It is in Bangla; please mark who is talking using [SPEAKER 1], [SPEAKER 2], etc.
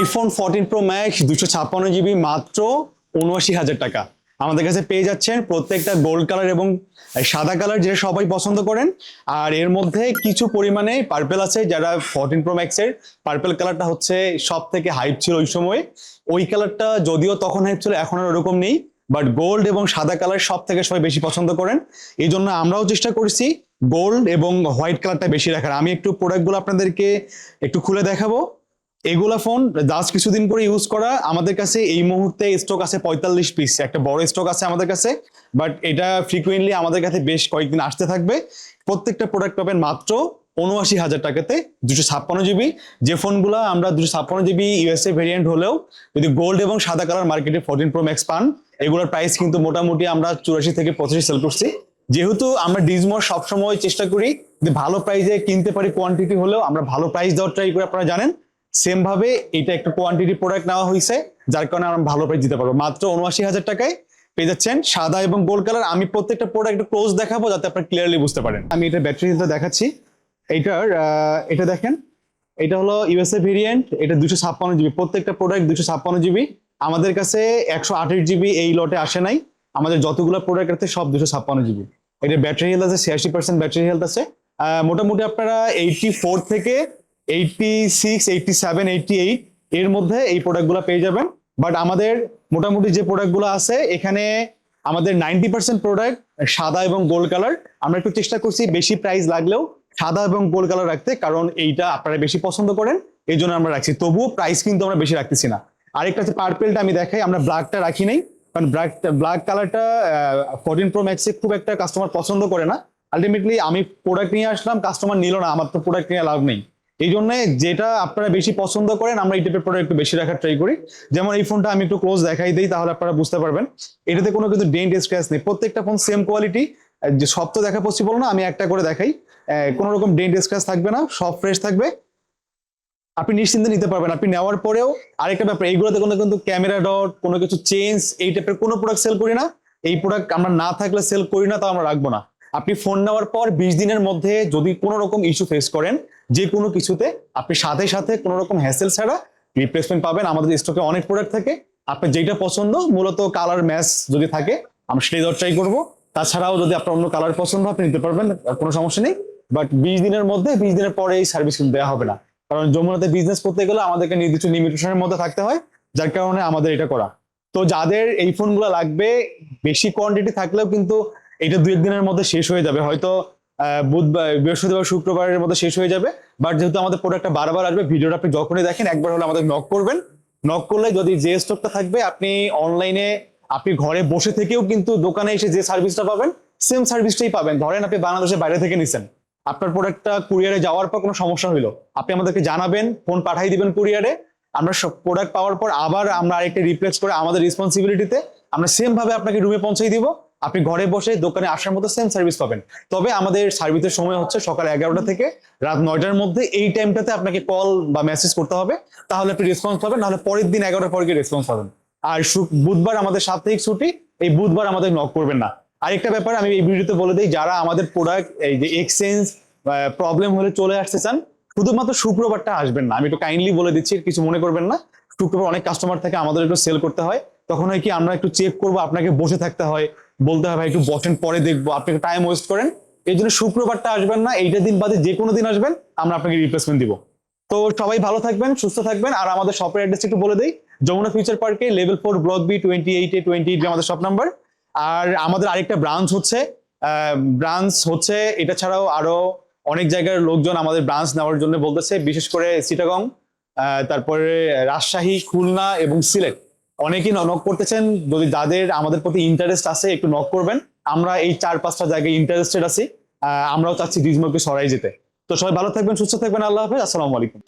[SPEAKER 1] আইফোন ফোরটিন প্রো ম্যাক্স দুশো ছাপ্পান্ন জিবি মাত্র উনআশি হাজার টাকা। আমাদের কাছে পেয়ে যাচ্ছেন প্রত্যেকটা গোল্ড কালার এবং সাদা কালার যেটা সবাই পছন্দ করেন। আর এর মধ্যে কিছু পরিমাণে পার্পেল আছে, যারা ফোরটিন প্রো ম্যাক্সের পার্পেল কালারটা হচ্ছে সব থেকে হাইপ ছিল ওই সময়। ওই কালারটা যদিও তখন হাইপ ছিল, এখন আর ওরকম নেই। বাট গোল্ড এবং সাদা কালার সব থেকে সবাই বেশি পছন্দ করেন। এই জন্য আমরাও চেষ্টা করছি গোল্ড এবং হোয়াইট কালারটা বেশি রাখার। আমি একটু প্রোডাক্টগুলো আপনাদেরকে একটু খুলে দেখাবো। এগুলা ফোন জাস্ট কিছুদিন পরে ইউজ করা। আমাদের কাছে এই মুহূর্তে স্টক আছে পঁয়তাল্লিশ পিস একটা বড় স্টক আছে আমাদের কাছে বাট এটা ফ্রিকুয়েন্টলি আমাদের কাছে বেশ কয়েকদিন আসতে থাকবে। প্রত্যেকটা প্রোডাক্ট পাবেন মাত্র উনআশি হাজার টাকাতে দুশো ছাপ্পান্ন জিবি যে ফোনগুলো আমরা দুশো ছাপ্পান্ন জিবি ইউএসএ ভেরিয়েন্ট হলেও যদি গোল্ড এবং সাদা কালার মার্কেটে ফোরটিন প্রো ম্যাক্স পান, এগুলোর প্রাইস কিন্তু মোটামুটি আমরা চুরাশি থেকে পঁচাশি সেল করছি। যেহেতু আমরা ডিজমোর সবসময় চেষ্টা করি যে ভালো প্রাইসে কিনতে পারি কোয়ান্টিটি হলেও আমরা ভালো প্রাইস দেওয়ার ট্রাই করি আপনারা জানেন। সেম ভাবে এটা একটা কোয়ান্টিটি প্রোডাক্ট নেওয়া হয়েছে যার কারণে আমরা ভালো প্রাইস দিতে পারব। মাত্র উনআশি হাজার টাকায় পেয়ে যাচ্ছেন সাদা এবং গোল্ড কালার আমি প্রত্যেকটা প্রোডাক্ট ক্লোজ দেখাবো যাতে আপনারা ক্লিয়ারলি বুঝতে পারেন। আমি এটা ব্যাটারি হেলথ দেখাচ্ছি। এইটার এটা দেখেন, এটা হলো ইউএসএ ভেরিয়েন্ট এটা দুশো ছাপ্পান্ন জিবি প্রত্যেকটা প্রোডাক্ট দুশো ছাপ্পান্ন জিবি আমাদের কাছে একশো আঠাশ জিবি এই লটে আসে নাই। আমাদের যতগুলো প্রোডাক্ট আছে সব দুশো ছাপ্পান্ন জিবি এটা ব্যাটারি হেলথ আছে, ছিয়াশি পার্সেন্ট ব্যাটারি হেলথ আছে। মোটামুটি আপনারা এইটটি ফোর থেকে eighty six eighty seven eighty eight এর মধ্যে এই প্রোডাক্টগুলো পেয়ে যাবেন। বাট আমাদের মোটামুটি যে প্রোডাক্টগুলো আছে, এখানে আমাদের নাইনটি পার্সেন্ট প্রোডাক্ট সাদা এবং গোল্ড কালার আমরা একটু চেষ্টা করছি বেশি প্রাইস লাগলেও সাদা এবং গোল্ড কালার রাখতে, কারণ এইটা আপনারা বেশি পছন্দ করেন, এই জন্য আমরা রাখছি। তবুও প্রাইস কিন্তু আমরা বেশি রাখতেছি না। আরেকটা হচ্ছে পার্পেলটা আমি দেখাই, আমরা ব্ল্যাকটা রাখি নাই। কারণ ব্ল্যাক ব্ল্যাক কালারটা ফোরটিন প্রো ম্যাক্সে খুব একটা কাস্টমার পছন্দ করে না। আলটিমেটলি আমি প্রোডাক্ট নিয়ে আসলাম কাস্টমার নিল না, আমার তো প্রোডাক্ট নিয়ে লাভ নেই। এই জন্য যেটা আপনারা বেশি পছন্দ করেন, আমরা এই টাইপের প্রোডাক্ট একটু বেশি রাখার ট্রাই করি। যেমন এই ফোনটা আমি একটু ক্লোজ দেখাই দিই, তাহলে আপনারা বুঝতে পারবেন। এটাতে কোনো কিন্তু ডেন্ট স্ক্র্যাচ নেই। প্রত্যেকটা ফোন সেম কোয়ালিটি যে সব তো দেখা পসিবল না, আমি একটা করে দেখাই। কোনো রকম ডেন্ট স্ক্র্যাচ থাকবে না, সব ফ্রেশ থাকবে। আপনি নিশ্চিন্তে নিতে পারবেন। আপনি নেওয়ার পরেও আরেকটা ব্যাপার, এইগুলোতে কোনো কিন্তু ক্যামেরা ডট কোনো কিছু চেঞ্জ এই টাইপের কোনো প্রোডাক্ট সেল করি না। এই প্রোডাক্ট আমরা না থাকলে সেল করি না, তা আমরা রাখব না। আপনি ফোন নেওয়ার পর বিশ দিনের মধ্যে যদি কোনো রকম ইস্যু ফেস করেন, যে কোনো কিছুতে, আপনি সাথে সাথে কোনো রকম হ্যাসেল ছাড়া রিপ্লেসমেন্ট পাবেন। আমাদের স্টকে অনেক প্রোডাক্ট থাকে। আপনার যেটা পছন্দ, মূলত কালার ম্যাচ যদি থাকে, আমরা সেটাই দেওয়ার করব। তাছাড়াও যদি আপনার অন্য কালার পছন্দ, আপনি নিতে পারবেন কোনো সমস্যা নেই। বাট বিশ দিনের মধ্যে, বিশ দিনের পরে এই সার্ভিস কিন্তু দেওয়া হবে না। কারণ যমুনাতে বিজনেস করতে গেলে আমাদেরকে নির্দিষ্ট লিমিটেশনের মধ্যে থাকতে হয়, যার কারণে আমাদের এটা করা। তো যাদের এই ফোনগুলো লাগবে, বেশি কোয়ান্টিটি থাকলেও কিন্তু এটা দু একদিনের মধ্যে শেষ হয়ে যাবে। হয়তো বুধবার, বৃহস্পতিবার, শুক্রবারের মধ্যে শেষ হয়ে যাবে। বাট যেহেতু আমাদের প্রোডাক্টটা বারবার আসবে, ভিডিওটা আপনি যখনই দেখেন, একবার হলে আমাদের নক করবেন। নক করলে যদি যে স্টকটা থাকবে, আপনি অনলাইনে আপনি ঘরে বসে থেকেও কিন্তু দোকানে এসে যে সার্ভিসটা পাবেন সেম সার্ভিসটাই পাবেন। ধরেন আপনি বাংলাদেশের বাইরে থেকে নিছেন। আপনার প্রোডাক্টটা কুরিয়ারে যাওয়ার পর কোনো সমস্যা হইল। আপনি আমাদেরকে জানাবেন ফোন পাঠাই দিবেন কুরিয়ারে আমরা সব প্রোডাক্ট পাওয়ার পর আবার আমরা আরেকটা রিপ্লেস করে আমাদের রেসপন্সিবিলিটিতে আমরা সেম ভাবে আপনাকে রুমে পৌঁছে দিব। আপনি ঘরে বসে দোকানে আসার মতো সেম সার্ভিস পাবেন। তবে আমাদের সার্ভিসের সময় হচ্ছে সকাল এগারোটা থেকে রাত নয়টার মধ্যে এই টাইমটাতে আপনাকে কল বা মেসেজ করতে হবে। তাহলে আপনি রেসপন্স পাবেন, নাহলে পরের দিন এগারোটার পর গিয়ে রেসপন্স পাবেন। আর বুধবার আমাদের সাপ্তাহিক ছুটি, এই বুধবার আমাদের নক করবেন না। আরেকটা ব্যাপার আমি এই ভিডিওতে বলে দিই, যারা আমাদের প্রোডাক্ট এই যে এক্সচেঞ্জ প্রবলেম হলে চলে আসতে চান, শুধুমাত্র শুক্রবারটা আসবেন না। আমি একটু কাইন্ডলি বলে দিচ্ছি, কিছু মনে করবেন না। শুক্রবার অনেক কাস্টমার থাকে, আমাদের একটু সেল করতে হয়। তখন হয় কি আমরা একটু চেক করব আপনাকে বসে থাকতে হয়। বলতে হবে একটু বসেন পরে দেখব। আপনি টাইম ওয়েস্ট করেন। এই জন্য শুক্রবারটা আসবেন না এইটা দিন বাদে যে কোনো দিন আসবেন আমরা আপনাকে রিপ্লেসমেন্ট দিব। তো সবাই ভালো থাকবেন সুস্থ থাকবেন আর আমাদের শপের অ্যাড্রেস একটু বলে দিই। যমুনা ফিউচার পার্কে level four block B twenty এইটে টোয়েন্টি এইট আমাদের শপ নাম্বার আর আমাদের আরেকটা ব্রাঞ্চ হচ্ছে ব্রাঞ্চ হচ্ছে এটা ছাড়াও আরও অনেক জায়গার লোকজন আমাদের ব্রাঞ্চ নেওয়ার জন্য বলতেছে বিশেষ করে আহ, তারপরে রাজশাহী খুলনা এবং সিলেট। অনেকেই নক করতেছেন। যদি যাদের আমাদের প্রতি ইন্টারেস্ট আছে, একটু নক করবেন। আমরা এই চার পাঁচটা জায়গায় ইন্টারেস্টেড আছি। আমরাও চাচ্ছি ডিজমোকে সরাই যেতে। তো সবাই ভালো থাকবেন, সুস্থ থাকবেন। আল্লাহ হাফেজ। আসসালামু আলাইকুম।